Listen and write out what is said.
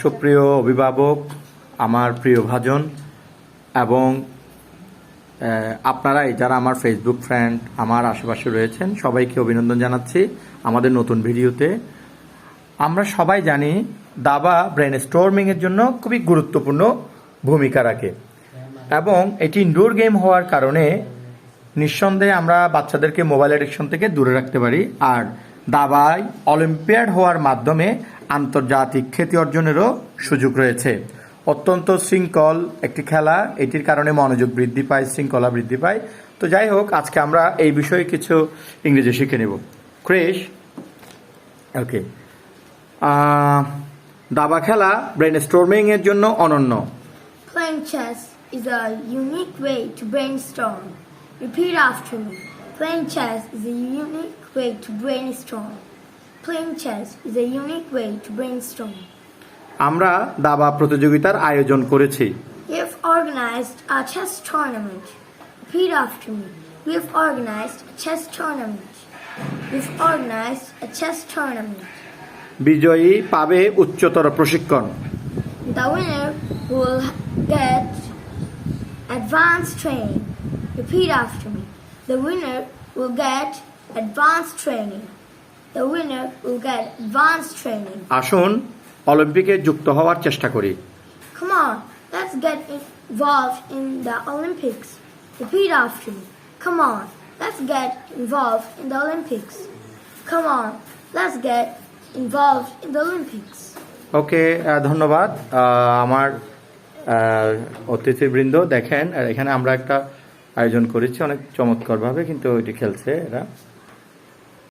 সুপ্রিয় অভিভাবক, আমার প্রিয় ভাজন, এবং আপনারাই যারা আমার ফেসবুক ফ্রেন্ড আমার আশেপাশে রয়েছেন, সবাইকে অভিনন্দন জানাচ্ছি আমাদের নতুন ভিডিওতে। আমরা সবাই জানি দাবা ব্রেন স্টর্মিং এর জন্য খুবই গুরুত্বপূর্ণ ভূমিকা রাখে। এবং এটি ইনডোর গেম হওয়ার কারণে নিঃসন্দেহে আমরা বাচ্চাদেরকে মোবাইল অ্যাডিকশন থেকে দূরে রাখতে পারি। আর দাবায় অলিম্পিয়াড হওয়ার মাধ্যমে আন্তর্জাতিক খ্যাতি অর্জনেরও সুযোগ রয়েছে। অত্যন্ত শৃঙ্খল একটি খেলা, এটির কারণে মনোযোগ বৃদ্ধি পায়, শৃঙ্খলা বৃদ্ধি পায়। তো যাই হোক, আজকে আমরা এই বিষয়ে কিছু ইংরেজি শিখে নেব। ক্রেশ? ওকে। দাবা খেলা ব্রেন স্টর্মিং এর জন্য অনন্য। Playing chess is a. Playing chess is a unique way to brainstorm. Playing chess is a unique way to brainstorm. আমরা দাবা প্রতিযোগিতার আয়োজন করেছি We have organized a chess tournament. Repeat after me. We have organized a chess tournament. We've organized a chess tournament. বিজয়ী পাবে উচ্চতর প্রশিক্ষণ The winner will get advanced training. Repeat after me. The winner will get advanced training. The winner will get advanced training. আসুন অলিম্পিকে যুক্ত হওয়ার চেষ্টা করি Come on, let's get involved in the Olympics. Repeat after me. Come on, let's get involved in the Olympics. Come on, let's get involved in the Olympics. ওকে ধন্যবাদ আমার অতিথিবৃন্দ দেখেন এখানে আমরা একটা আয়োজন করেছে অনেক চমৎকারভাবে কিন্তু ওইটি খেলছে এরা।